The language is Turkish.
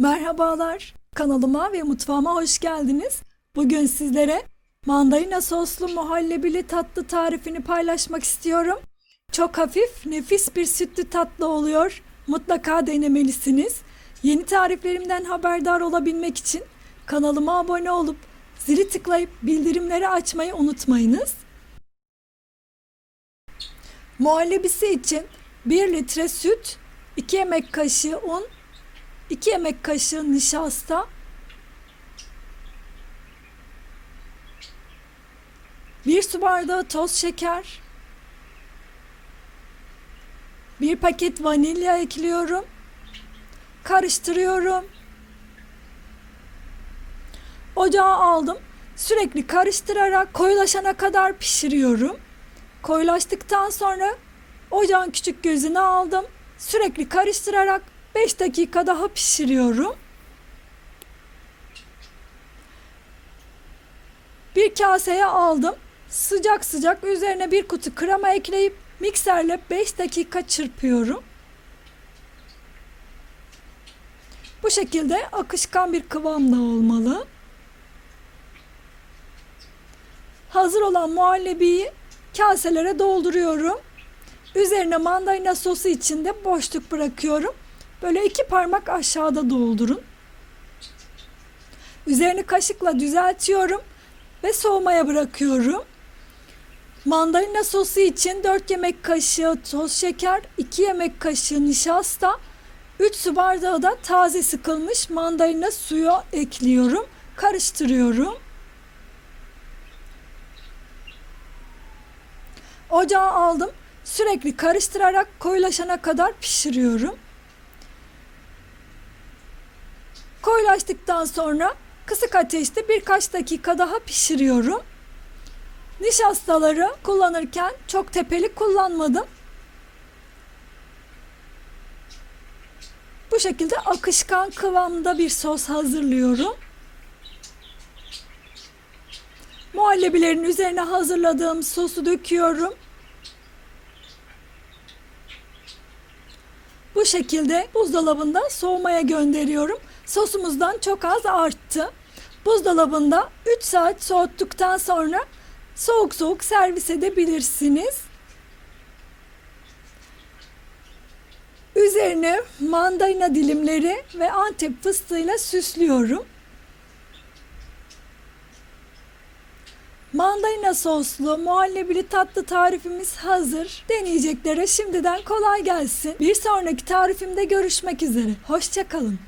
Merhabalar. Kanalıma ve mutfağıma hoş geldiniz. Bugün sizlere mandalina soslu muhallebili tatlı tarifini paylaşmak istiyorum. Çok hafif, nefis bir sütlü tatlı oluyor. Mutlaka denemelisiniz. Yeni tariflerimden haberdar olabilmek için kanalıma abone olup zili tıklayıp bildirimleri açmayı unutmayınız. Muhallebisi için 1 litre süt, 2 yemek kaşığı un, 2 yemek kaşığı nişasta, 1 su bardağı toz şeker, 1 paket vanilya ekliyorum. Karıştırıyorum. Ocağa aldım. Sürekli karıştırarak koyulaşana kadar pişiriyorum. Koyulaştıktan sonra ocağın küçük gözünü aldım. Sürekli karıştırarak 5 dakika daha pişiriyorum. Bir kaseye aldım. Sıcak sıcak üzerine bir kutu krema ekleyip mikserle 5 dakika çırpıyorum. Bu şekilde akışkan bir kıvamda olmalı. Hazır olan muhallebiyi kaselere dolduruyorum. Üzerine mandalina sosu içinde boşluk bırakıyorum. Böyle iki parmak aşağıda doldurun. Üzerini kaşıkla düzeltiyorum ve soğumaya bırakıyorum. Mandalina sosu için 4 yemek kaşığı toz şeker, 2 yemek kaşığı nişasta, 3 su bardağı da taze sıkılmış mandalina suyu ekliyorum. Karıştırıyorum. Ocağa aldım. Sürekli karıştırarak koyulaşana kadar pişiriyorum. Koyulaştıktan sonra kısık ateşte birkaç dakika daha pişiriyorum. Nişastaları kullanırken çok tepeli kullanmadım. Bu şekilde akışkan kıvamda bir sos hazırlıyorum. Muhallebilerin üzerine hazırladığım sosu döküyorum. Bu şekilde buzdolabında soğumaya gönderiyorum. Sosumuzdan çok az arttı. Buzdolabında 3 saat soğuttuktan sonra soğuk soğuk servis edebilirsiniz. Üzerine mandalina dilimleri ve antep fıstığıyla süslüyorum. Mandalina soslu muhallebili tatlı tarifimiz hazır. Deneyeceklere şimdiden kolay gelsin. Bir sonraki tarifimde görüşmek üzere. Hoşçakalın.